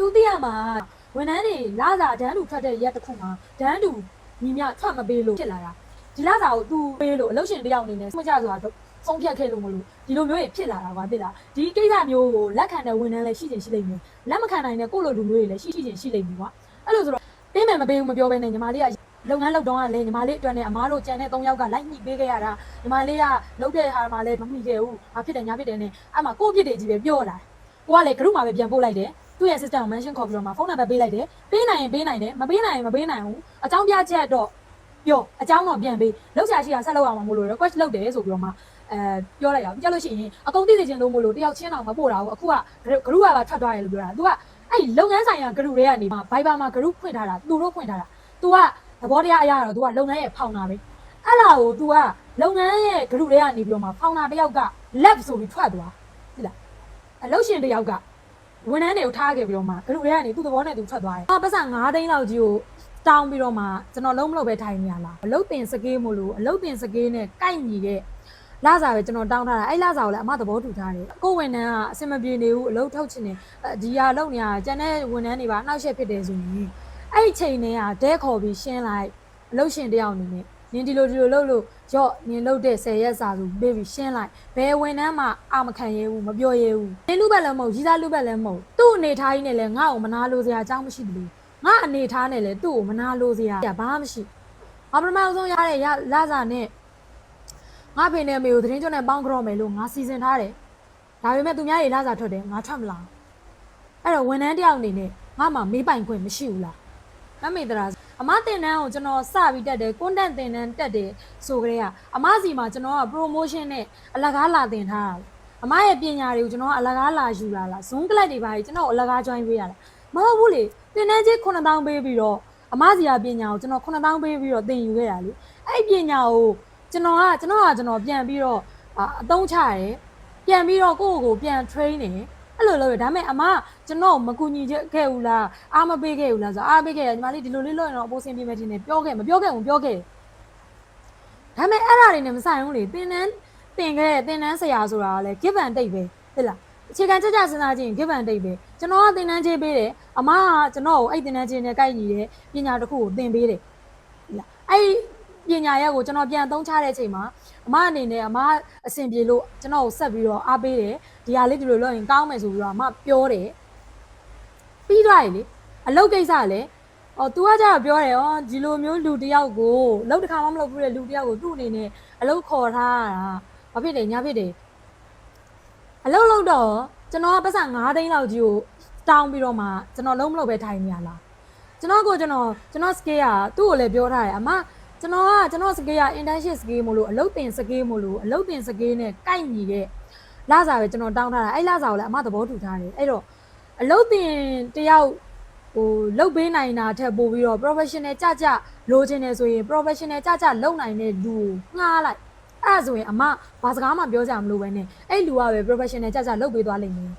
တော့ तू သိရမှာဝန်ထမ်းတွေလာစာဒန်းတူထွက်တဲ့ရက်တစ်ခုမှာဒန်းတူညီမြထွက်မပေးလို့ဖြစ်လာတာဒီလာစာကို तू ပေးလို့အလုပ်ရှင်တယောက်အနေနဲ့စမကြဆိုတာတော့ဆုံးဖြတ်ခဲ့လို့မလို့ဒီလိုမျိုးတွေဖြစ်လာတာကွာသိလားဒီကိစ္စမျိုးကိုလက်ခံတဲ့ဝန်ထမ်းလည်းရှိချင်ရှိလိမ့်မယ်လက်မခံနိုင်တဲ့ကိုယ့်လိုလူမျိုးတွေလည်းရှိရှိချင်ရှိလိမ့်မယ်ကွာအဲ့လိုဆိုတော့ပေးမယ်မပေးဘူးမပြောဘဲနဲ့ညီမလေးကလုပ်ငန်းလုပ်တော့ကလည်းညီမလေးအတွက်နဲ့အမားတို့ကြံတဲ့၃ယောက်ကလိုက်ညှိပေးခဲ့ရတာညီမလေးကလုပ်တဲ့ဟာမှလည်းမမှီခဲ့ဘူး။ဘာဖြစ်တယ်ညာဖြစ်တယ်နဲ့အဲ့မှာကိုယ့်အဖြစ်တွေကြီးပဲပြောလာ။ကိုကလည်း group မှာပဲပြန်ပို့လိုက်တယ်။ သူ့ရဲ့ system ကို mention ခေါ်ပြီးတော့မှဖုန်းနံပါတ်ပေးလိုက်တယ်။ပေးနိုင်ရင်ပေးနိုင်တယ်မပေးနိုင်ရင်မပေးနိုင်ဘူး။အကြောင်းပြချက်တော့ပြောအကြောင်းတော့ပြန်ပေး။လောက်ချာရှိတာဆက်လုပ်အောင်မလို့ request လုပ်တယ်ဆိုပြီးတော့မှအဲပြောလိုက်ရအောင်။ကြလို့ရှိရင်အကုန်သိသိချင်းလို့မလို့တယောက်ချင်းတော့မပို့တာဘူး။အခုက group ကပါထွက်သွားတယ်လို့ပြောတာ။ तू ကအဲ့လုပ်ငန်းဆိုင်ရာ group တွေကနေမှ Viber မှာ group ဖွင့်ထားတာသူတို့ဖွင့်ထားတာ။ तू ကသဘောတရားအရာတော့ तू ကလုပ်ငန်းရဲ့ဖောင်တာပဲ။အဲ့လာကို तू ကလုပ်ငန်းရဲ့ group တွေကနေပြီးတော့မှဖောင်တာတယောက်က lab ဆိုပြီးထွက်သွား။ဟုတ်လား။အလုပ်ရှင်တယောက်က ဝန်ထမ်းတွေကိုထားခဲ့ပြီးတော့မှ group တွေကနေသူ့သဘောနဲ့သူထွက်သွားတယ်။အော်ပတ်စံ9သိန်းလောက်ကြီးကိုတောင်းပြီးတော့မှကျွန်တော်လုံးမလို့ပဲထိုင်နေရလား။အလုပ်တင်စကေးမို့လို့အလုပ်တင်စကေးနဲ့ကိုက်ညီတဲ့လာစာပဲကျွန်တော်တောင်းထားတာအဲ့လာစာကိုလည်းအမသဘောတူထားတယ်ကိုဝန်ထမ်းကအဆင်မပြေနေဘူးအလုပ်ထုတ်ချင်တယ်ဒီဟာလုပ်နေတာကျန်တဲ့ဝန်ထမ်းတွေပါအနှောက်အယှက်ဖြစ်တယ်ဆိုရင်အဲ့ဒီချိန်တွေကဒဲခေါ်ပြီးရှင်းလိုက်အလုပ်ရှင်တယောက်အနေနဲ့နင်ဒီလိုဒီလိုလုပ်လို့ ရော့နင်လုပ်တဲ့10ရက်စာဆိုပေးပြီးရှင်းလိုက်ဘယ်ဝန်ထမ်းမှအာမခံရဲဘူးမပြောရဲဘူးနင်လူဘက်လည်းမဟုတ်ကြီးစားလူဘက်လည်းမဟုတ်သူ့အနေထားကြီးနဲ့လည်းငါ့ကိုမနာလို့စရာအကြောင်းမရှိဘူးငါအနေထားနဲ့လည်းသူ့ကိုမနာလို့စရာဘာမှမရှိငါပထမဆုံးရတဲ့ရလာစာနဲ့ငါဖေနဲ့မေကိုသတင်းကြွနဲ့ပေါင်းကြော့မယ်လို့ငါစီစဉ်ထားတယ်။ဒါပေမဲ့သူများတွေလာစားထွက်တယ်ငါထွက်မလာ။အဲ့တော့ဝန်ထမ်းတယောက်အနေနဲ့ငါမှမေးပိုင်ခွင့်မရှိဘူးလား။ မမေတရာအမတင်တန်းကိုကျွန်တော်စပြီးတက်တယ် content တင်တန်းတက်တယ်ဆိုကြတဲ့ကအမစီမှာကျွန်တော်က promotion နဲ့အလကားလာတင်ထားတာ။အမရဲ့ပညာတွေကိုကျွန်တော်ကအလကားလာယူလာလား Zoom class တွေပါကြီးကျွန်တော်အလကား join ပေးရတာ။မဟုတ်ဘူးလေတင်တန်းကြီး9000ပေးပြီးတော့အမစီကပညာကိုကျွန်တော်9000ပေးပြီးတော့သင်ယူခဲ့တာလေ။အဲ့ဒီပညာကိုကျွန်တော်ကကျွန်တော်ကကျွန်တော်ပြန်ပြီးတော့အာအသုံးချရတယ်ပြန်ပြီးတော့ကိုယ့်ကိုယ်ကိုပြန် train နေ အဲ့လိုလုပ်ရဒါပေမဲ့အမကျွန်တော်မကူညီခဲ့ဘူးလားအားမပေးခဲ့ဘူးလားဆိုတော့အားပေးခဲ့ရညီမလေးဒီလိုလေးလုပ်ရင်တော့အပိုးစင်ပြေမယ်ထင်တယ်ပြောခဲ့မပြောခဲ့ဘူးပြောခဲ့ဒါပေမဲ့အဲ့ဒါတွေနဲ့မဆိုင်ဘူးလေသင်တန်းသင်ခဲ့တဲ့သင်တန်းဆရာဆိုတာကလည်း give and take ပဲဟုတ်လားအခြေခံကြကြစဉ်းစားကြည့်ရင် give and take ပဲကျွန်တော်ကသင်တန်းချင်းပေးတယ်အမကကျွန်တော်ကိုအဲ့သင်တန်းချင်းနဲ့ကိုက်ညီတဲ့ပညာတစ်ခုကိုသင်ပေးတယ်ဟုတ်လားအဲ့ပညာရက်ကိုကျွန်တော်ပြန်သုံးချတဲ့အချိန်မှာအမအနေနဲ့အမအဆင်ပြေလို့ကျွန်တော်ကိုဆက်ပြီးတော့အားပေးတယ် ဒီဟာလေးဒီလိုလုပ်ရင်ကောင်းမယ်ဆိုပြီးတော့အမပြောတယ်ပြီးသွားပြီလေအလုပ်ကိစ္စလည်းအော် तू ကကြတော့ပြောတယ်ဩဒီလိုမျိုးလူတစ်ယောက်ကိုလုပ်တစ်ခါမှမလုပ်ဘူးတဲ့လူတစ်ယောက်ကိုသူ့အနေနဲ့အလုပ်ခေါ်ထားတာဘာဖြစ်လဲညာဖြစ်တယ်အလုပ်လုပ်တော့ကျွန်တော်ကပတ်စံ9သိန်းလောက်ကြီးကိုတောင်းပြီးတော့မှကျွန်တော်လုံးမလို့ပဲထိုင်နေရလားကျွန်တော်ကိုကျွန်တော်ကျွန်တော် scale ကသူ့ကိုလည်းပြောထားတယ်အမကျွန်တော်ကကျွန်တော်စကေးက internship စကေးမို့လို့အလုပ်တင်စကေးမို့လို့အလုပ်တင်စကေးနဲ့ကိုက်ညီတဲ့ လစာပဲကျွန်တော်တောင်းထားတာအဲ့လစာကိုလည်းအမသဘောတူထားတယ်အဲ့တော့အလုပ်တင်တယောက်ဟိုလုပ်ပေးနိုင်တာထက်ပိုပြီးတော့ professional ကြကြလိုချင်တယ်ဆိုရင် professional ကြကြလုပ်နိုင်တဲ့လူကိုငှားလိုက်အဲ့ဒါဆိုရင်အမဘာစကားမှပြောကြမလို့ပဲနဲ့အဲ့လူကပဲ professional ကြကြလုပ်ပေးသွားလိမ့်မယ်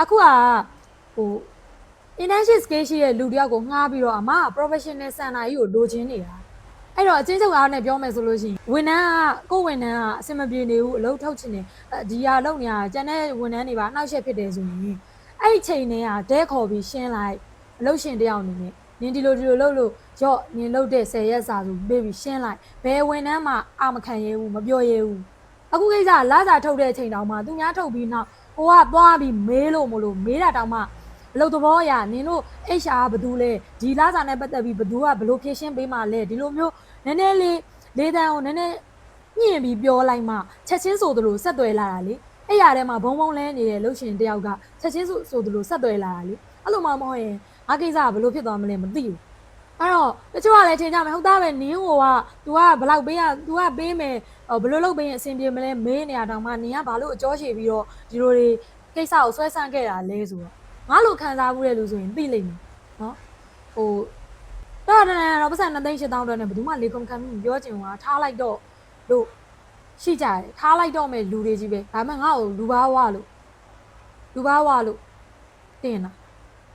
အခုကဟို internship skill ရှိတဲ့လူတယောက်ကိုငှားပြီးတော့အမက professional စံနာကြီးကိုလိုချင်နေတာ အဲ့တော့အချင်းချုပ်အားနဲ့ပြောမယ်ဆိုလို့ရှိရင်ဝန်ထမ်းကကိုယ်ဝန်ထမ်းကအဆင်မပြေနေဘူးအလုပ်ထုတ်ချင်တယ်ဒီဟာလုပ်နေတာကျန်တဲ့ဝန်ထမ်းတွေပါအနှောက်အယှက်ဖြစ်တယ်ဆိုရင်အဲ့ဒီချိန်တွေကဒဲခေါ်ပြီးရှင်းလိုက်အလုပ်ရှင်တယောက်အနေနဲ့နင်ဒီလိုဒီလိုလုပ်လို့ရော့နင်လုပ်တဲ့10ရက်စာဆိုပေးပြီးရှင်းလိုက်ဘယ်ဝန်ထမ်းမှအာမခံရဲဘူးမပြောရဲဘူးအခုကိစ္စကလာစာထုတ်တဲ့အချိန်တောင်မှသူများထုတ်ပြီးနောက်ကိုကသွားပြီးမေးလို့မလို့မေးတာတောင်မှ အလုပ်သဘောအရနင်တို့ HR ဘယ်သူလဲဒီလာစာနဲ့ပတ်သက်ပြီးဘယ်သူကဘယ်လိုဖြည့်ရှင်းပေးမှလဲဒီလိုမျိုးနည်းနည်းလေးလေးတန်းကိုနည်းနည်းညှင်ပြီးပြောလိုက်မှချက်ချင်းဆိုသလိုဆက်သွယ်လာတာလေအဲ့ရထဲမှာဘုံဘုံလဲနေတဲ့လှုပ်ရှင်တယောက်ကချက်ချင်းဆိုဆိုသလိုဆက်သွယ်လာတာလေအဲ့လိုမှမဟုတ်ရင်ငါကိစ္စကဘယ်လိုဖြစ်သွားမလဲမသိဘူးအဲ့တော့တချို့ကလည်းထင်ကြမယ်ဟုတ်သားပဲနင်းဟိုက तू ကဘယ်လောက်ပေးရ तू ကပေးမယ်ဘယ်လိုလုပ်ပေးရင်အဆင်ပြေမလဲမေးနေရတောင်မှနင်ကဘာလို့အကြောချေပြီးတော့ဒီလိုတွေကိစ္စကိုဆွဲဆန့်ခဲ့တာလဲဆိုတော့ ငါလိုခံစားမှုတဲ့လူဆိုရင်သိလိမ့်မယ်နော်ဟိုတော့တယ်တော့ပတ်စံ2သိန်း8000တော့နဲ့ဘယ်သူမှလေကုန်ခံမှုပြောချင်ဘူးထားလိုက်တော့လို့ရှိကြတယ်ထားလိုက်တော့မဲ့လူတွေကြီးပဲဒါမှငါ့ကိုလူဘာဝလို့လူဘာဝလို့တင်တာ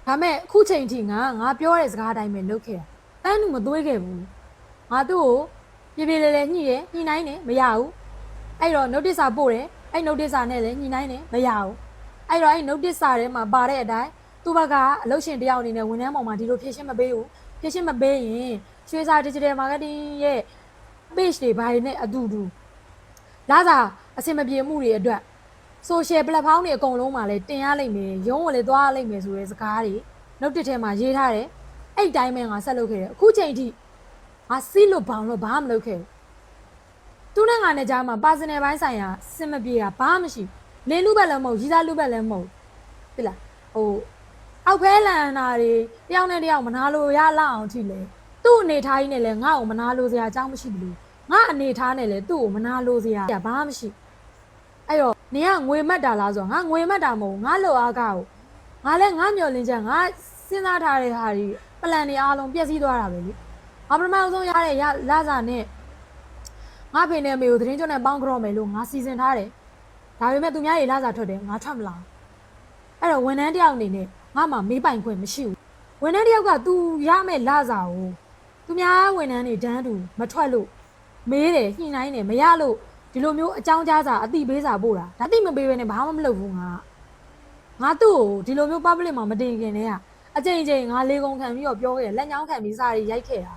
ဒါမဲ့အခုချိန်ထိငါငါပြောတဲ့စကားအတိုင်းပဲလုပ်ခဲ့တာတန်းသူမသွေးခဲ့ဘူးငါသူ့ကိုပြေပြေလဲလဲညှိတယ်ညှိနိုင်တယ်မရဘူးအဲ့တော့ notice စာပို့တယ်အဲ့ notice စာနဲ့လည်းညှိနိုင်တယ်မရဘူး အဲ့တော့အဲ့ notice စာထဲမှာပါတဲ့အတိုင်းသူသူ့ဘက်ကအလုပ်ရှင်တယောက်အနေနဲ့ဝန်ထမ်းပေါ်မှာဒီလိုဖြည့်ရှင်းမပေးဘူးဖြည့်ရှင်းမပေးရင်ရွှေစာ digital marketing ရဲ့ page တွေဘာတွေနဲ့အတူတူလာစာအဆင်မပြေမှုတွေအတွက် social platform တွေအကုန်လုံးမှာလည်းတင်ရလိမ့်မယ်ရုံးဝင်လေသွားရလိမ့်မယ်ဆိုတဲ့စကားတွေနောက်တစ်ထဲမှာရေးထားတယ်အဲ့ဒီတိုင်းပဲငါဆက်လုပ်ခဲ့တယ်အခုချိန်ထိငါစီးလို့ဘောင်လို့ဘာမှမလုပ်ခဲ့ဘူးသူနဲ့ငါနဲ့ကြားမှာ personal ဘိုင်းဆိုင်ရာစင်မပြေတာဘာမှမရှိဘူး လင်းလူဘက်လည်းမဟုတ်ရီးသားလူဘက်လည်းမဟုတ်ပြီလားဟိုအောက်ဖဲလန်နာတွေတယောက်နဲ့တယောက်မနာလို့ရလောက်အောင်ထိလေသူ့အနေထားကြီးနဲ့လည်းငါ့ကိုမနာလို့စရာအကြောင်းမရှိဘူးငါအနေထားနဲ့လည်းသူ့ကိုမနာလို့စရာဘာမှမရှိအဲ့တော့နေကငွေမှတ်တာလားဆိုတော့ငါငွေမှတ်တာမဟုတ်ဘူးငါလိုအားကောက်ငါလည်းငါမျောလင်းချက်ငါစဉ်းစားထားတဲ့ဟာတွေပလန်တွေအားလုံးပြည့်စည်သွားတာပဲလေငါပထမဆုံးရတဲ့ရလာစာနဲ့ငါဖေနဲ့မေကိုသတင်းကျွန်းနဲ့ပေါင်းကြော့မယ်လို့ငါစီစဉ်ထားတယ် ဒါပေမဲ့သူများတွေလာစာထွက်တယ်ငါထွက်မလာအဲ့တော့ဝန်ထမ်းတယောက်အနေနဲ့ငါမှမေးပိုင်ခွင့်မရှိဘူးဝန်ထမ်းတယောက်က तू ရမယ့်လာစာကိုသူများဝန်ထမ်းတွေတန်းတူမထွက်လို့မေးတယ်ညှိနှိုင်းတယ်မရလို့ဒီလိုမျိုးအကြောင်းကြားစာအတိပေးစာပို့တာဒါတိမပေးဘဲနဲ့ဘာမှမလုပ်ဘူးငါငါသူ့ကိုဒီလိုမျိုး public မှာမတင်ခင်တည်းကအချိန်ချင်းငါလေကုန်ခံပြီးတော့ပြောခဲ့တယ်လက်ညောင်းခံပြီးစာတွေရိုက်ခဲ့တာ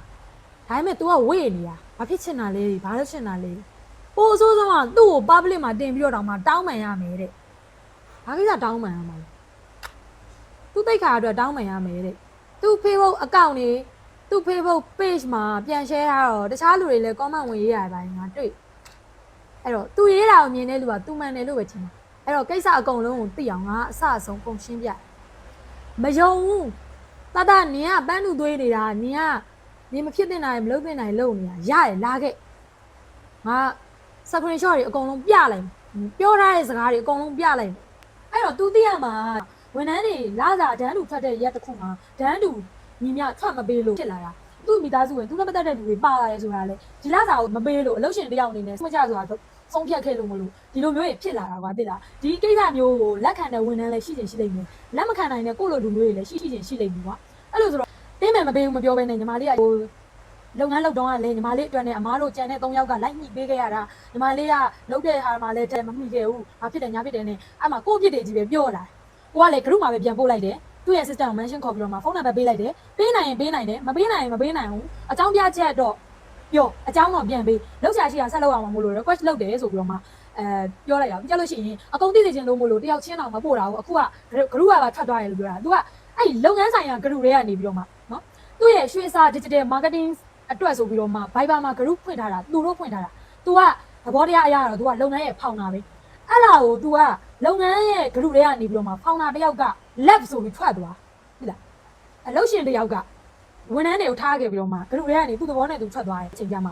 ဒါပေမဲ့ तू ကဝေ့နေတာဘာဖြစ်ချင်တာလဲဘာလို့ချင်တာလဲ ပို့အဆိုးဆုံးကသူ့ကို public မှာတင်ပြီးတော့တောင်မှတောင်းပန်ရမယ်တဲ့ဘာကိစ္စတောင်းပန်ရမှာလဲသူ့တိတ်ခါအတွက်တောင်းပန်ရမယ်တဲ့သူ့ Facebook account တွေသူ့ Facebook page မှာပြန် share ထားတော့တခြားလူတွေလည်း comment ဝင်ရေးရတယ်ဗျာငါတွေ့အဲ့တော့သူရေးတာကိုမြင်တဲ့လူကသူမှန်တယ်လို့ပဲထင်တယ်အဲ့တော့ကိစ္စအကုန်လုံးကိုသိအောင်ငါအဆအဆုံးပုံရှင်းပြမယုံဘူးတတနင်ကပန်းလူသွေးနေတာနင်ကနင်မဖြစ်တဲ့နိုင်မလုပ်တဲ့နိုင်လုပ်နေတာရတယ်လာခဲ့ငါ screenshot တွေအကုန်လုံးပြလိုက်မယ်ပြောထားတဲ့စကားတွေအကုန်လုံးပြလိုက်မယ်အဲ့တော့ तू သိရမှာဝန်ထမ်းတွေလာစာဒန်းတူထွက်တဲ့ရက်တစ်ခုမှာဒန်းတူညီမထွက်မပေးလို့ဖြစ်လာတာသူ့မိသားစုဝင်သူနဲ့ပတ်သက်တဲ့လူတွေပါလာတယ်ဆိုတာလေဒီလာစာကိုမပေးလို့အလုပ်ရှင်တယောက်အနေနဲ့စမကြဆိုတာဆုံးဖြတ်ခဲ့လို့မလို့ဒီလိုမျိုးတွေဖြစ်လာတာကွာသိလားဒီကိစ္စမျိုးကိုလက်ခံတဲ့ဝန်ထမ်းလည်းရှိချင်ရှိလိမ့်မယ်လက်မခံနိုင်တဲ့ကိုယ့်လိုလူမျိုးတွေလည်းရှိရှိချင်ရှိလိမ့်မယ်ကွာအဲ့လိုဆိုတော့တင်းမယ်မပေးဘူးမပြောဘဲနဲ့ညီမလေးကဟို လုပ်ငန်းလုပ်တော့ကလည်းညီမလေးအတွက်နဲ့အမားတို့ကြံတဲ့၃ယောက်ကလိုက်ညှိပေးခဲ့ရတာညီမလေးကလုပ်တဲ့ဟာမှလည်းတဲ့မမှီခဲ့ဘူးဘာဖြစ်တယ်ညာဖြစ်တယ်နဲ့အဲ့မှာကိုယ့်ဖြစ်တယ်ကြီးပဲပြောလာကိုကလည်း group မှာပဲပြန်ပို့လိုက်တယ်သူ့ရဲ့ system ကို mention ခေါ်ပြီးတော့မှဖုန်းနံပါတ်ပေးလိုက်တယ်ပေးနိုင်ရင်ပေးနိုင်တယ်မပေးနိုင်ရင်မပေးနိုင်ဘူးအကြောင်းပြချက်တော့ပြောအကြောင်းတော့ပြန်ပေးလောက်ချာရှိတာဆက်လောက်အောင်မလို့ request လုပ်တယ်ဆိုပြီးတော့မှအဲပြောလိုက်တာကြလို့ရှိရင်အကုန်သိသိချင်းလို့မလို့တယောက်ချင်းတော့မပို့တာဘူးအခုက group ကပါထွက်သွားတယ်လို့ပြောတာ तू ကအဲ့လုပ်ငန်းဆိုင်ရာ group တွေကနေပြီးတော့မှနော်သူ့ရဲ့ရွှေစာ digital marketing အတွက်ဆိုပြီးတော့မှ Viber မှာ group ဖွင့်ထားတာသူတို့ဖွင့်ထားတာ तू ကသဘောတရားအရတော့ तू ကလုပ်ငန်းရဲ့ဖောင်တာပဲအဲ့လာကို तू ကလုပ်ငန်းရဲ့ group တွေကနေပြီးတော့မှဖောင်တာတယောက်က lab ဆိုပြီးထွက်သွားဟုတ်လားအလုပ်ရှင်တယောက်ကဝန်ထမ်းတွေကိုထားခဲ့ပြီးတော့မှ group တွေကနေသူ့သဘောနဲ့သူထွက်သွားတယ်အချိန်ကျမှ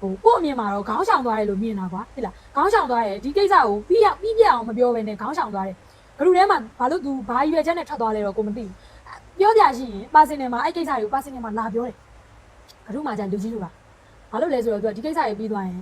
ဟိုကို့အမြင်မှာတော့ခေါင်းဆောင်သွားတယ်လို့မြင်တာကွာဟုတ်လားခေါင်းဆောင်သွားတယ်ဒီကိစ္စကိုပြီးရပြီးပြအောင်မပြောဘဲနဲ့ခေါင်းဆောင်သွားတယ် ဂရုထဲမှာဘာလို့ तू ဘာရွယ်ချက်နဲ့ထွက်သွားလဲတော့ကိုမသိဘူးပြောပြရှိရင်ပါစင်နယ်မှာအဲ့ကိစ္စတွေကိုပါစင်နယ်မှာလာပြောတယ် ငါတို့မှကြလူကြီးလိုပါဘာလို့လဲဆိုတော့သူကဒီကိစ္စရေးပြီးသွားရင်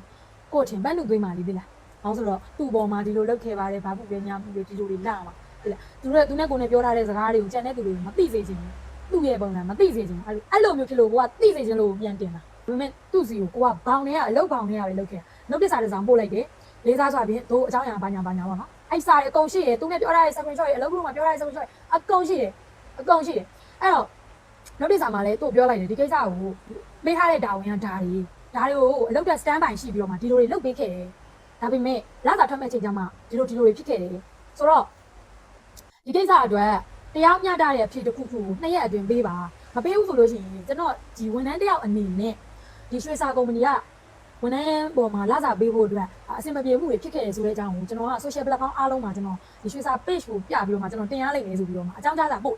ကို့ထင်ပန်းလူသွေးမှလေးသိလားအောင်ဆိုတော့သူ့ပေါ်မှာဒီလိုလုပ်ခဲ့ပါတယ်ဘာဘူးပဲညာဘူးပဲဒီလိုတွေလာမှာသိလားသူတို့ကသူနဲ့ကိုနဲ့ပြောထားတဲ့စကားတွေကိုကြံတဲ့သူတွေမသိစေချင်ဘူးသူ့ရဲ့ပုံစံမသိစေချင်ဘူးအဲ့လိုအဲ့လိုမျိုးဖြစ်လို့ကိုကသိစေချင်လို့ပြန်တင်လာဒါပေမဲ့သူ့စီကိုကိုကဘောင်ထဲကအလုပ်ဘောင်ထဲကပဲလုပ်ခဲ့တာနောက်တစ်စားတစ်စားပို့လိုက်တယ်လေးစားစွာဖြင့်တို့အကြောင်းအရာဘာညာဘာညာပါနော်အဲ့စားရအကုန်ရှိရသူနဲ့ပြောထားတဲ့ screenshot ရအလုပ်ကမှပြောထားတဲ့ screenshot အကုန်ရှိရအကုန်ရှိရအဲ့တော့နောက်တစ်စားမှာလည်းသူ့ပြောလိုက်တယ်ဒီကိစ္စကို ပေးထားတဲ့တာဝန်ကဒါတွေဒါတွေကိုအလုပ်တက် stand by ရှိပြီးတော့မှဒီလိုတွေလုပ်ပေးခဲ့တယ်ဒါပေမဲ့လာစာထွက်မဲ့ချိန်ကျမှဒီလိုဒီလိုတွေဖြစ်ခဲ့တယ်ဆိုတော့ဒီကိစ္စအတွက်တရားမျှတတဲ့အဖြစ်တစ်ခုခုကိုနှစ်ရက်အတွင်းပေးပါမပေးဘူးဆိုလို့ရှိရင်ကျွန်တော်ဒီဝန်ထမ်းတယောက်အနေနဲ့ဒီရွှေစာကုမ္ပဏီကဝန်ထမ်းပေါ်မှာလာစာပေးဖို့အတွက်အဆင်မပြေမှုတွေဖြစ်ခဲ့တယ်ဆိုတဲ့အကြောင်းကိုကျွန်တော်က social platform အားလုံးမှာကျွန်တော်ဒီရွှေစာ page ကိုပြပြီးတော့မှကျွန်တော်တင်ရလိမ့်မယ်ဆိုပြီးတော့မှအကြောင်းကြားစာပို့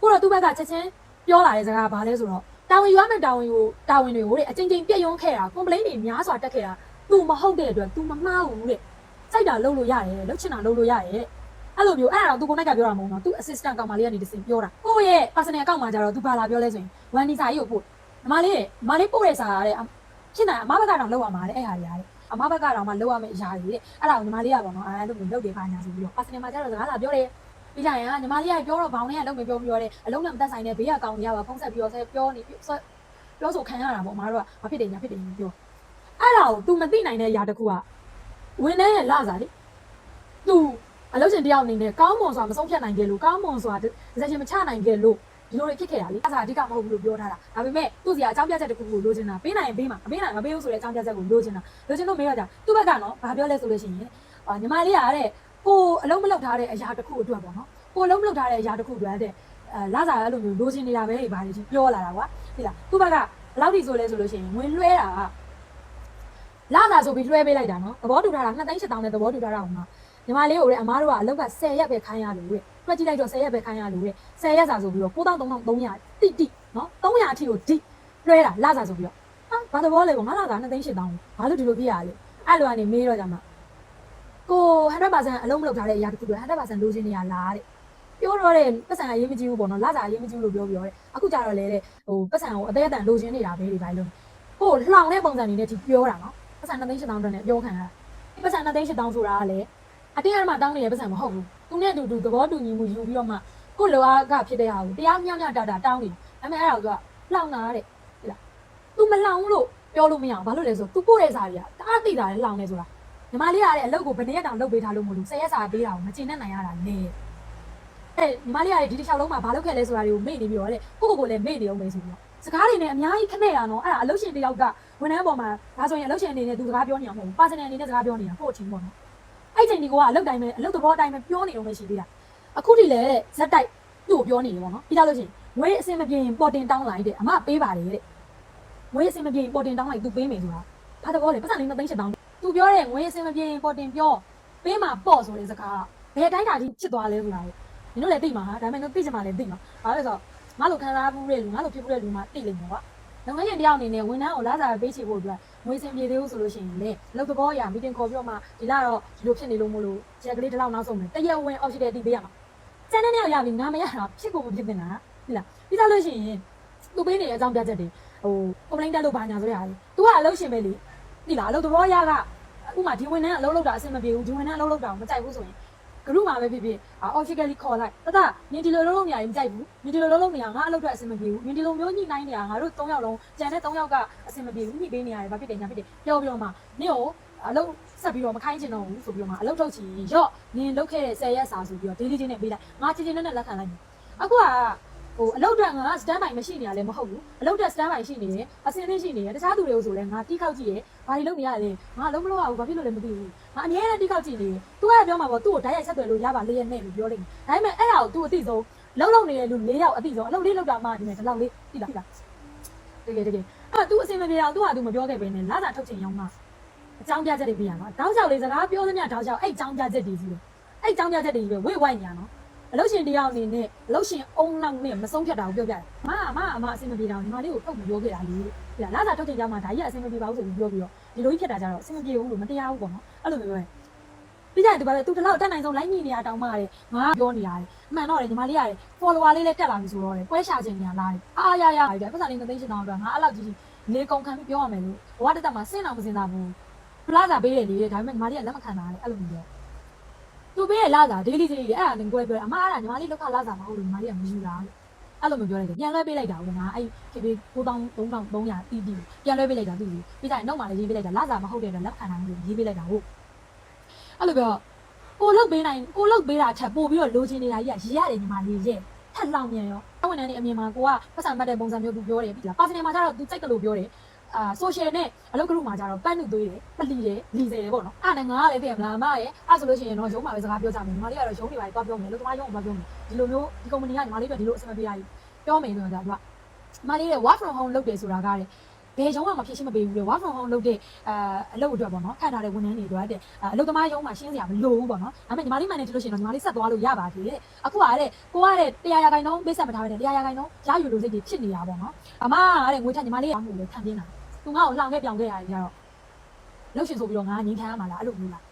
ကိုတော့သူ့ဘက်ကချက်ချင်းပြောလာတဲ့စကားကဘာလဲဆိုတော့ တာဝန်ယူရမယ့်တာဝန်ကိုတာဝန်တွေကိုတဲ့အချင်းချင်းပြည့်ရုံခဲ့တာ complaint တွေများစွာတက်ခဲ့တာ तू မဟုတ်တဲ့အတွက် तू မမှားဘူးတဲ့စိုက်တာလုပ်လို့ရတယ်လုပ်ချင်တာလုပ်လို့ရတယ်တဲ့အဲ့လိုမျိုးအဲ့ဒါတော့ तू ကိုယ်နဲ့ကပြောတာမဟုတ်တော့ तू assistant ကောင်မလေးကနေတစင်ပြောတာကိုယ့်ရဲ့ personal account မှာကျတော့ तू ဘာလာပြောလဲဆိုရင် one visa ကြီးကိုပို့ညီမလေးညီမလေးပို့တဲ့စာကတဲ့ ဖြစ်နိုင်အမဘက်ကတော့လောက်ရမှာလေအဲ့ဟာတွေရတယ်အမဘက်ကတော့မှလောက်ရမယ့်အရာတွေတဲ့အဲ့ဒါကိုညီမလေးကပေါ့နော်အဲ့လိုမျိုးလုပ်တယ်ပါညာဆိုပြီးတော့ personal မှာကျတော့စကားလာပြောတယ် ပြီးကြရင်ကညီမလေးကပြောတော့ဘောင်းလေးကလုံးမပြောပြောတယ်အလုံးနဲ့မသက်ဆိုင်တဲ့ဘေးကကောင်းနေရပါဖုံးဆက်ပြီးတော့ဆက်ပြောနေပြောဆိုခံရတာပေါ့မတို့ကဘာဖြစ်တယ်ညာဖြစ်တယ်ပြောအဲ့ဒါကို तू မသိနိုင်တဲ့အရာတစ်ခုကဝင်တဲ့ရဲ့လာစားလေ तू အလုပ်ရှင်တယောက်အနေနဲ့ကောင်းမွန်စွာမဆုံးဖြတ်နိုင်ခဲ့လို့ကောင်းမွန်စွာဒီဇက်ရှင်မချနိုင်ခဲ့လို့ဒီလိုတွေဖြစ်ခဲ့တာလေအဲ့ဒါအဓိကမဟုတ်ဘူးလို့ပြောထားတာဒါပေမဲ့သူ့စီကအကြောင်းပြချက်တစ်ခုခုလိုချင်တာပေးနိုင်ရင်ပေးမှာမပေးနိုင်ရင်မပေးဘူးဆိုတဲ့အကြောင်းပြချက်ကိုလိုချင်တာလိုချင်လို့မေးရကြသူ့ဘက်ကနော်ဘာပြောလဲဆိုလို့ရှိရင်အာညီမလေးကတဲ့ ကိုအလုံးမလောက်ထားတဲ့အရာတစ်ခုအတွက်ပေါ့နော်ကိုအလုံးမလောက်ထားတဲ့အရာတစ်ခုအတွက်တဲ့အဲလာစားအဲ့လိုမျိုးလိုချင်နေတာပဲဘာတွေချင်းပြောလာတာကွာဒီလားသူ့ဘက်ကဘယ်လောက်ထိဆိုလဲဆိုလို့ရှိရင်ဝင်လွှဲတာကလာစားဆိုပြီးလွှဲပေးလိုက်တာနော်သဘောတူထားတာ2သိန်း7တောင်းနဲ့သဘောတူထားတာဟိုမှာညီမလေးကိုလည်းအမားတို့ကအလောက်က10ရက်ပဲခိုင်းရလို့တဲ့တွက်ကြည့်လိုက်တော့10ရက်ပဲခိုင်းရလို့တဲ့10ရက်စာဆိုပြီးတော့9300တိတိနော်300အထိကိုဒီလွှဲတာလာစာဆိုပြီးတော့ဟာဘာသဘောလဲပေါ့ငါလာက2သိန်း8တောင်းဘာလို့ဒီလိုပြရလဲအဲ့လိုကနေမေးတော့ကြမှာ ကို100%အလုံးမလုပ်ထားတဲ့အရာတစ်ခုတွေ100%လိုချင်နေရလားတဲ့ပြောတော့တဲ့ပတ်စံအရေးမကြီးဘူးပေါ့နော်လာစာအရေးမကြီးဘူးလို့ပြောပြောတဲ့အခုကြတော့လေတဲ့ဟိုပတ်စံကိုအသေးအတန်လိုချင်နေတာပဲဒီပိုင်းလုံးဟိုလှောင်တဲ့ပုံစံနေနဲ့ဒီပြောတာနော်ပတ်စံ2သိန်း8တောင်းတဲ့နဲ့ပြောခံရတာပတ်စံ2သိန်း8တောင်းဆိုတာကလည်းအတင်းအဓမ္မတောင်းနေတဲ့ပတ်စံမဟုတ်ဘူးသူနဲ့အတူတူသဘောတူညီမှုယူပြီးတော့မှကိုယ့်လိုအားကဖြစ်တဲ့ဟာကိုတရားမျှမျှတတာတောင်းနေတယ်ဒါပေမဲ့အဲ့ဒါကလှောင်တာတဲ့ဟဲ့လား तू မလှောင်ဘူးလို့ပြောလို့မရအောင်ဘာလို့လဲဆို तू ပို့တဲ့စာတွေကတအားသိတာလေလှောင်နေဆိုတာ ညီမလေးကလည်းအလုပ်ကိုဘယ်နှစ်ရက်တောင်လုပ်ပေးထားလို့မလို့ဆယ်ရက်စာပေးတာကိုမကျေနပ်နိုင်ရတာလေအဲညီမလေးကလည်းဒီတစ်လျှောက်လုံးမှာဘာလုပ်ခဲ့လဲဆိုတာတွေကိုမေ့နေပြီးတော့လေကိုကိုကိုလည်းမေ့နေအောင်ပဲဆိုပြီးတော့စကားတွေနဲ့အများကြီးခနဲ့တာနော်အဲ့ဒါအလုပ်ရှင်တယောက်ကဝန်ထမ်းပေါ်မှာဒါဆိုရင်အလုပ်ရှင်အနေနဲ့သူစကားပြောနေအောင်မဟုတ်ဘူး personal အနေနဲ့စကားပြောနေတာကိုယ့်အချင်းပေါ့နော်အဲ့ချိန်ဒီကောကအလုပ်တိုင်းပဲအလုပ်သဘောတိုင်းပဲပြောနေအောင်ပဲရှိသေးတာအခုထိလည်းဇက်တိုက်သူ့ကိုပြောနေတယ်ပေါ့နော်ပြီးတော့လို့ရှိရင်ငွေအစင်မပြေရင်ပေါ်တင်တောင်းလိုက်တဲ့အမပေးပါလေတဲ့ငွေအစင်မပြေရင်ပေါ်တင်တောင်းလိုက်သူပေးမယ်ဆိုတာဘာတကောလဲပတ်စံလေးမသိန်း၈000 ။ तू ပြောတဲ့ငွေအစင်မပြေရင်ပေါ်တင်ပြောပေးမှာပေါ့ဆိုတဲ့စကားကဘယ်တိုင်းတာကြီးဖြစ်သွားလဲမလား။နင်တို့လည်းသိမှာဟာဒါပေမဲ့ငါသိချင်မှလည်းသိမှာ။ဘာလို့လဲဆိုတော့ငါလိုခံစားမှုတဲ့လူငါလိုဖြစ်မှုတဲ့လူမှသိလိမ့်မယ်ကွာ။လုပ်ငန်းရှင်တယောက်အနေနဲ့ဝန်ထမ်းကိုလာစားပေးချေဖို့အတွက်ငွေစင်ပြေသေးဘူးဆိုလို့ရှိရင်လေလုပ်သဘောအရမီတင်ခေါ်ပြီးတော့မှဒီလာတော့ဒီလိုဖြစ်နေလို့မလို့ချက်ကလေးတစ်လောက်နောက်ဆုံးမယ်တရက်ဝင်အောက်ရှိတဲ့အတိပေးရမှာ။စံတဲ့နေ့ရောက်ရပြီငါမရတာဖြစ်ကုန်မဖြစ်တင်တာဟုတ်လား။ပြီးတော့လို့ရှိရင်သူပေးနေတဲ့အကြောင်းပြချက်တွေဟို complaint တက်လို့ဘာညာဆိုရတာလေ။ तू ကအလုပ်ရှင်ပဲလေ ဒီလားအလုပ်သဘောအရာကဥမာဒီဝန်ထမ်းအလုပ်လုပ်တာအဆင်မပြေဘူးဒီဝန်ထမ်းအလုပ်လုပ်တာကိုမကြိုက်ဘူးဆိုရင် group မှာပဲဖြစ်ဖြစ် officially ခေါ်လိုက်တတနင်ဒီလိုလုံးလုံးနေရရင်မကြိုက်ဘူးနင်ဒီလိုလုံးလုံးနေရငါအလုပ်အတွက်အဆင်မပြေဘူးနင်ဒီလိုမျိုးညှိနှိုင်းနေရငါတို့၃ယောက်လုံးကြံတဲ့၃ယောက်ကအဆင်မပြေဘူးညှိပေးနေရတယ်ဘာဖြစ်တယ်ညာဖြစ်တယ်ပြောပြီးတော့မှနင်ကိုအလုပ်ဆက်ပြီးတော့မခိုင်းချင်တော့ဘူးဆိုပြီးတော့မှအလုပ်ထုတ်ချင်ရော့နင်လုပ်ခဲ့တဲ့10ရက်စာဆိုပြီးတော့ daily ချင်းနဲ့ပေးလိုက်ငါချင်းချင်းနဲ့လက်ခံလိုက်မယ်အခုကဟိုအလုပ်အတွက်ငါ stand by မရှိနေရလဲမဟုတ်ဘူးအလုပ်အတွက် stand by ရှိနေတယ်အစင်းလေးရှိနေတယ်တခြားသူတွေကိုဆိုလဲငါတီးခောက်ကြည့်တယ် ဘာတွေလုပ်နေရလဲငါလုံးမလုပ်ရဘူးဘာဖြစ်လို့လဲမသိဘူးငါအငြင်းနဲ့တိကောက်ကြည့်နေသူကပြောမှာပေါ့သူ့ကိုဓာတ်ရိုက်ဆက်သွယ်လို့ရပါလေရဲ့နဲ့လို့ပြောလိမ့်မယ်ဒါပေမဲ့အဲ့ဒါကိုသူအသိဆုံးလုံးလုံးနေတဲ့လူ၄ယောက်အသိဆုံးအလုပ်လေးလုပ်တာမှဒီမဲ့ဒီလောက်လေးတိလားတိလားတကယ်တကယ်အဲ့သူအစင်မပြေအောင်သူကသူမပြောခဲ့ပဲနဲ့လာစာထုတ်ချင်ရောင်းမှာအကြောင်းပြချက်တွေပြရမှာတောင်းလျှောက်လေးစကားပြောသမျှတောင်းလျှောက်အဲ့အကြောင်းပြချက်တွေကြီးပဲအဲ့အကြောင်းပြချက်တွေကြီးပဲဝိတ်ဝိုက်နေရနော်အလို့ရှင်တရားအနေနဲ့အလို့ရှင်အုံနောက်နဲ့မဆုံးဖြတ်တာကိုပြောပြတယ်။မမအမအဆင်မပြေတာကိုညီမလေးကိုထုတ်ပြီးပြောခဲ့တာလေ။ဒါလာစာထုတ်ချင်ကြမှာဒါကြီးကအဆင်မပြေပါဘူးဆိုပြီးပြောပြီးတော့ ဒီလိုကြီးဖြစ်တာကြတော့အဆင်မပြေဘူးလို့မတရားဘူးပေါ့နော်။အဲ့လိုမျိုးပဲ။ပြီးကြရင်ဒီပါလေသူတလောက်တက်နိုင်ဆုံးလိုက်ညိနေရတောင်းမှရတယ်။ငါပြောနေရတယ်။အမှန်တော့လေညီမလေးရတယ် follower လေးလည်းတက်လာပြီဆိုတော့လေကွဲရှာခြင်းညာလား။အားရရရတယ်ပတ်စံလေးမသိချင်တော့တော့ငါအဲ့လောက်ကြီးလေကုန်ခံပြီးပြောရမယ်လို့ဘဝတက်တက်မှာစဉ်းတော့မစဉ်းစားဘူး။ပလာစာပေးတယ်လေဒါပေမဲ့ညီမလေးကလက်မခံတာလေအဲ့လိုမျိုးပြော။သူပေးရလာတာ daily daily လေအဲ့ဒါငကိုပြောတယ်အမအဲ့ဒါညီမလေးလောက်ကလာတာမဟုတ်လို့ညီမလေးကမယူတာလို့ အဲ့လိုမျိုးပြောလိုက်တယ်ပြန်လွှဲပေးလိုက်တာဦးငါအဲ့ခေပေး9300 300တီးတီးပြန်လွှဲပေးလိုက်တာသူပြီးကြရင်နောက်မှလည်းရေးပေးလိုက်တာလာတာမဟုတ်တဲ့အတွက်လက်ခံနိုင်လို့ရေးပေးလိုက်တာဟုတ်အဲ့လိုပြောကိုလုတ်ပေးနိုင်ကိုလုတ်ပေးတာချက်ပို့ပြီးတော့လိုချင်နေတာကြီးကရေးရတယ်ညီမလေးရဲ့ထက်လောင်မြန်ရောအဝန်ထမ်းတွေအမြင်မှာကိုကပတ်စံမှတ်တဲ့ပုံစံမျိုးသူပြောတယ်ပြီလားပါစနယ်မှာကျတော့သူစိတ်ကလေးပြောတယ် အာ social နဲ့အလုပ်ကလူမှာကျတော့ပန်းနုသွေးတယ်ပလီတယ်လီတယ်ပေါ့နော်အဲ့ဒါနဲ့ငါကလည်းသိရမလားအမရဲ့အဲ့ဆိုလို့ရှိရင်တော့ရုံးမှာပဲစကားပြောကြမယ်ညီမလေးကတော့ရုံးတွေပါသွားပြောမယ်လို့သမားရုံးကိုသွားပြောမယ်ဒီလိုမျိုးဒီကုမ္ပဏီကညီမလေးတို့ဒီလိုအဆင်မပြေတာကြီးပြောမယ်ဆိုတော့သူကညီမလေးရဲ့ work from home လုပ်တယ်ဆိုတာကတဲ့ဘယ်ရုံးမှမဖြစ်ရှင်းမပေးဘူးလေ work from home လုပ်တဲ့အာအလုပ်အတွက်ပေါ့နော်ခန့်ထားတဲ့ဝန်ထမ်းတွေအတွက်တဲ့အလုပ်သမားရုံးမှာရှင်းစရာမလိုဘူးပေါ့နော်ဒါပေမဲ့ညီမလေးမှန်နေကြလို့ရှိရင်တော့ညီမလေးဆက်သွားလို့ရပါသေးတယ်အခုကတဲ့ကိုကတဲ့တရားရဂိုင်တော့ပေးဆက်မထားပဲတဲ့တရားရဂိုင်တော့ရယူလို့စိတ်ကြီးဖြစ်နေတာပေါ့နော်အမကတဲ့ငွေထက်ညီမလေးရမှုလေခံပြင်းတာ သူငါ့ကိုလှောင်ခဲ့ပြောင်ခဲ့ရတယ်ကြတော့လှုပ်ရှင်ဆိုပြီးတော့ငါငင်းခံရမှာလားအဲ့လိုမျိုးလား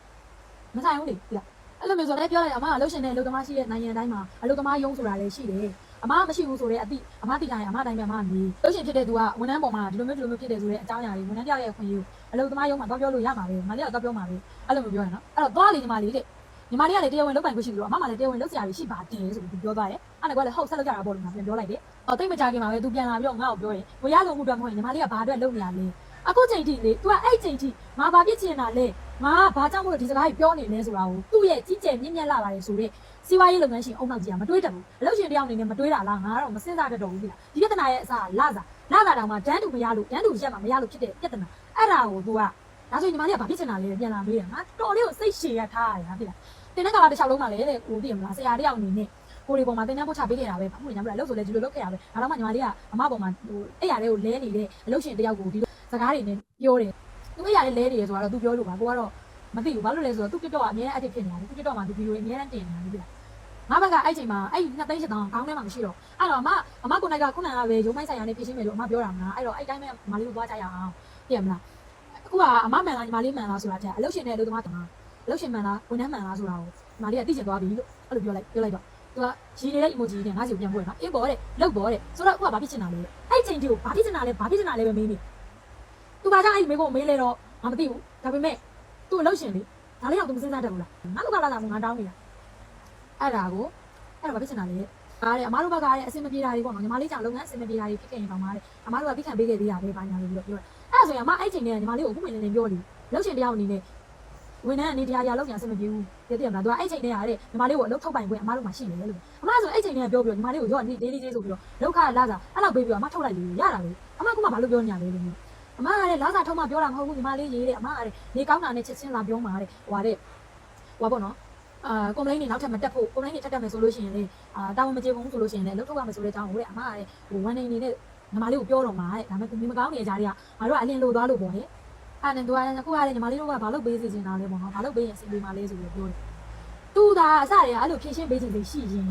မဆိုင်ဘူးလေဒီလားအဲ့လိုမျိုးဆိုတော့ပြောလိုက်အမကလှုပ်ရှင်တဲ့အလုပ်သမားရှိတဲ့နိုင်ငံတိုင်းမှာအလုပ်သမားရုံးဆိုတာလည်းရှိတယ်အမမရှိဘူးဆိုတဲ့အတိအမတိတိုင်းအမတိုင်းပဲအမနေလှုပ်ရှင်ဖြစ်တဲ့သူကဝန်ထမ်းပေါ်မှာဒီလိုမျိုးဒီလိုမျိုးဖြစ်တယ်ဆိုတဲ့အကြောင်းအရာတွေဝန်ထမ်းတယောက်ရဲ့အခွင့်အရေးကိုအလုပ်သမားရုံးမှာတော့ပြောလို့ရမှာပဲမလေးကတော့ပြောမှာပဲအဲ့လိုမျိုးပြောရနော်အဲ့တော့သွားလေညီမလေးတဲ့ ညီမလေးကလည်းတရားဝင်လုပ်ပိုင်ခွင့်ရှိတယ်လို့အမမှလည်းတရားဝင်လုပ်စရာရှိပါတယ်ဆိုပြီးသူပြောသွားတယ်အဲ့ဒါကလည်းဟုတ်ဆက်လုပ်ကြတာပေါ့လို့ငါပြန်ပြောလိုက်တယ်ဟောတိတ်မကြခင်မှာပဲသူပြန်လာပြီးတော့ငါ့ကိုပြောတယ်ဝရလုံးမှုတော့မဟုတ်ရင်ညီမလေးကဘာအတွက်လုပ်နေရလဲအခုချိန်ထိလေ तू ကအဲ့ချိန်ထိငါဘာဖြစ်ချင်တာလဲငါဘာကြောင့်မို့လို့ဒီစကားကြီးပြောနေလဲဆိုတာကိုသူ့ရဲ့ကြီးကျယ်မြင့်မြတ်လာပါတယ်ဆိုတော့စီးပွားရေးလုပ်ငန်းရှင်အုံနောက်ကြီးကမတွေးတတ်ဘူးအလုပ်ရှင်တယောက်အနေနဲ့မတွေးတာလားငါကတော့မစင်စားတတ်တော့ဘူးပြီလားဒီပြဿနာရဲ့အစားလာစားလာစားတောင်မှဒန်းတူမရလို့ဒန်းတူရက်မှမရလို့ဖြစ်တဲ့ပြဿနာအဲ့ဒါကို तू က ဒါဆိုရင်ညီမလေးကဘာဖြစ်ချင်တာလဲပြန်လာမေးတယ်ငါတော်လေးကိုစိတ်ရှည်ရထားရတာပြီလားတင်တဲ့ကာလတစ်ချောင်းလုံးမှာလေတဲ့ကိုသိရမလားဆရာတယောက်အနေနဲ့ကိုလေးပေါ်မှာတင်တန်းပို့ချပေးခဲ့တာပဲဘာမှမညာဘူးလားလို့ဆိုလဲဒီလိုလုပ်ခဲ့ရပဲဒါတော့မှညီမလေးကအမပေါ်မှာဟိုအဲ့ရတဲ့ကိုလဲနေတဲ့အလုပ်ရှင်တယောက်ကိုဒီလိုစကားတွေနဲ့ပြောတယ်သူအဲ့ရတဲ့လဲနေရဆိုတော့ तू ပြောလို့ပါကိုကတော့မသိဘူးဘာလို့လဲဆိုတော့သူပြတော့အများကြီးအတစ်ဖြစ်နေတာသူပြတော့မှဒီဗီဒီယိုအများကြီးတင်နေတာပြီလားငါဘက်ကအဲ့ချိန်မှာအဲ့နှစ်သိန်းရှစ်တောင်းခေါင်းထဲမှာမရှိတော့အဲ့တော့အမအမကိုနိုင်ကခုနကပဲရုံးမိုင်းဆိုင်ရာနဲ့ပြင်ရှင်းမယ်လို့အမပြောတာမလားအဲ့တော့အဲ့တိုင်းပဲမလေးကိုသွားကြရအောင်ပြည့်မလား အခုကအမမှန်လားညီမလေးမှန်လားဆိုတာတဲ့အလုပ်ရှင်နဲ့အလုပ်သမားတမအလုပ်ရှင်မှန်လားဝန်ထမ်းမှန်လားဆိုတာကိုညီမလေးကသိချင်သွားပြီလို့အဲ့လိုပြောလိုက်ပြောလိုက်တော့သူကရည်နေတဲ့ emoji နဲ့ငါ့စီကိုပြန်ပို့ရနော်အေးပေါ်တဲ့လောက်ပေါ်တဲ့ဆိုတော့အခုကဘာဖြစ်ချင်တာလဲအဲ့ချိန်တီကိုဘာဖြစ်ချင်တာလဲဘာဖြစ်ချင်တာလဲပဲမေးနေသူဘာကြောင့်အဲ့ဒီမေးကိုမေးလဲတော့ငါမသိဘူးဒါပေမဲ့သူ့အလုပ်ရှင်လေဒါလေးတော့သူမစဉ်းစားတတ်ဘူးလားငါတို့ကလာလာငါတောင်းနေတာအဲ့ဒါကိုအဲ့တော့ဘာဖြစ်ချင်တာလဲအားတဲ့အမားတို့ဘက်ကလည်းအဆင်မပြေတာတွေပေါ့နော်ညီမလေးကြောင့်လုပ်ငန်းအဆင်မပြေတာတွေဖြစ်ခဲ့ရင်တော့မားတဲ့အမားတို့ကသိခံပေးခဲ့သေးတာပဲဘာညာလို့ပြောပြော အဲ့ဒါဆိုရင်အမအဲ့ချိန်နဲ့ညီမလေးကိုအခုမှလည်းပြောနေလုပ်ရှင်တယောက်အနေနဲ့ဝန်ထမ်းအနေတရားတရားလုပ်ညာအဆင်မပြေဘူးပြည့်တယ်မလားသူကအဲ့ချိန်နဲ့ရတဲ့ညီမလေးကိုအလုပ်ထုတ်ပိုင်ခွင့်အမားတို့မှရှိနေတယ်လို့အမဆိုအဲ့ချိန်နဲ့ပြောပြီးတော့ညီမလေးကိုရော့နေ daily လေးဆိုပြီးတော့လောက်ခလာစားအဲ့လောက်ပေးပြီးတော့အမထုတ်လိုက်လေရတာလေအမကမှဘာလို့ပြောညာလဲလို့အမကလည်းလာစားထုတ်မှပြောတာမဟုတ်ဘူးညီမလေးရေးတဲ့အမကလည်းနေကောင်းတာနဲ့ချက်ချင်းလာပြောမှာတဲ့ဟိုဟာတဲ့ဟိုပါပေါ့နော်အာကွန်ပလိန်းတွေနောက်ထပ်မတက်ဖို့ကွန်ပလိန်းတွေထပ်တက်မယ်ဆိုလို့ရှိရင်လေအာတာဝန်မကျေဘူးဆိုလို့ရှိရင်လည်းလောက်ထုတ်ရမယ်ဆိုတဲ့အကြောင်းကိုတဲ့အမကလည်းဟိုဝန်နေနေတဲ့ ညီမလေးကိုပြောတော့မှာတဲ့ဒါပေမဲ့သူမကောင်းနေကြတဲ့ကငါတို့ကအလင်းလိုသွားလို့ပေါ့ဟဲ့အဲ့နဲ့သူကလည်းအခုကလည်းညီမလေးတို့ကဘာလို့ပေးစီချင်တာလဲပေါ့နော်ဘာလို့ပေးရင်အဆင်ပြေမှာလဲဆိုပြီးပြောတယ်သူသာအစတွေကအဲ့လိုဖြည့်ရှင်းပေးချင်သေးရှိရင်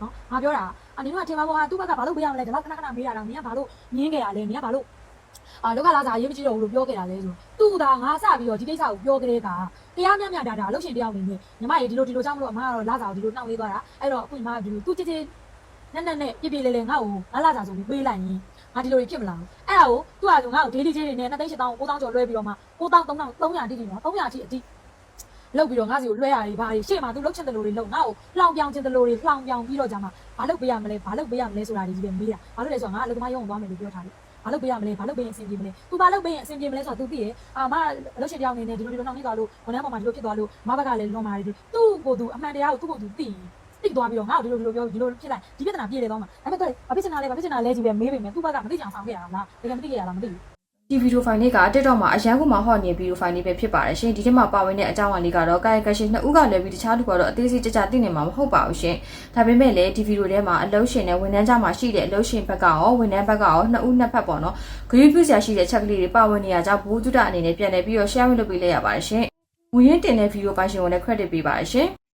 နော်ငါပြောတာအနင်တို့ကထင်ပါဘောဟာသူ့ဘက်ကဘာလို့ပေးရမလဲဒီလောက်ခဏခဏမေးရတာနင်ကဘာလို့ငင်းခဲ့ရလဲနင်ကဘာလို့အာလောကလာစားရေးမကြည့်တော့ဘူးလို့ပြောခဲ့တာလဲဆိုသူ့သာငါစပြီးတော့ဒီကိစ္စကိုပြောကြတဲ့ကတရားမျှမျှတာတာအလုပ်ရှင်တယောက်နေနဲ့ညီမရေဒီလိုဒီလိုကြောင့်မလို့အမကတော့လာစားကိုဒီလိုနှောက်လေးသွားတာအဲ့တော့အခုညီမကဒီလိုသူ့ချစ်ချစ်နဲ့နဲ့နဲ့ပြပြလေးလေးငါ့ကိုငါလာစားဆိုပြီးပေးလိုက်ရင် ငါဒီလိုတွေဖြစ်မလားအဲ့ဒါကိုသူ့ဟာသူငါ့ကို daily ချင်းတွေနဲ့2သိန်း8000ကို9000ကျော်လွှဲပြီးတော့မှ9000 3000 300အထိကြီးနော်300အထိအထိလောက်ပြီးတော့ငါစီကိုလွှဲရည်ဘာတွေရှေ့မှာသူလောက်ချင်တယ်လို့တွေလောက်ငါ့ကိုလှောင်ပြောင်ချင်တယ်လို့တွေလှောင်ပြောင်ပြီးတော့ကြာမှာဘာလုပ်ပေးရမလဲဘာလုပ်ပေးရမလဲဆိုတာကြီးပဲမေးတာဘာလို့လဲဆိုတော့ငါအလုပ်သမားရုံးသွားမယ်လို့ပြောထားတယ်ဘာလုပ်ပေးရမလဲဘာလုပ်ပေးရင်အဆင်ပြေမလဲသူဘာလုပ်ပေးရင်အဆင်ပြေမလဲဆိုတာ तू သိရယ်အာမလို့ရှိတဲ့အောင်နေနဲ့ဒီလိုဒီလိုနှောင့်နှေးသွားလို့ဝန်ထမ်းပေါ်မှာဒီလိုဖြစ်သွားလို့မဘက်ကလည်းလွန်ပါတယ်သူ့ကိုယ်သူအမှန်တရားကိုသူ့ကိုယ်သူသိရင် သိသွားပြီးတော့ငါ့ကိုဒီလိုဒီလိုပြောဒီလိုဖြစ်လိုက်ဒီပြဿနာပြေတယ်တော့မှာ။ဒါပေမဲ့တော့ဘာဖြစ်ချင်တာလဲဘာဖြစ်ချင်တာလဲကြီးပဲမေးပေမဲ့ तू ဘက်ကမသိချင်အောင်ဆောင်ခဲ့ရတာလား။တကယ်မသိခဲ့ရလားမသိဘူး။ဒီဗီဒီယိုဖိုင်လေးက TikTok မှာအရန်ကုန်မှာဟော့နေဗီဒီယိုဖိုင်လေးပဲဖြစ်ပါတယ်ရှင်ဒီထဲမှာပါဝင်တဲ့အကြောင်းအရာလေးကတော့ကာယကရှင်နှစ်ဦးကလည်းပြီးတခြားလူကတော့အသေးစိတ်ကြကြသိနေမှာမဟုတ်ပါဘူးရှင်ဒါပေမဲ့လည်းဒီဗီဒီယိုထဲမှာအလုံးရှင်နဲ့ဝန်ထမ်းကြမှာရှိတဲ့အလုံးရှင်ဘက်ကရောဝန်ထမ်းဘက်ကရောနှစ်ဦးနှစ်ဖက်ပေါ့နော်ဂရုပြုစရာရှိတဲ့ချက်ကလေးတွေပါဝင်နေရကြောင်းဘူတုဒအနေနဲ့ပြန်လည်ပြီးတော့ share လုပ်ပေးလိုက်ရပါတယ်ရှင်ဝင်ရင်တင်တဲ့ဗီဒီယိုပိုင်ရှင်ကိုလည်း credit ပေးပါတယ်ရှင်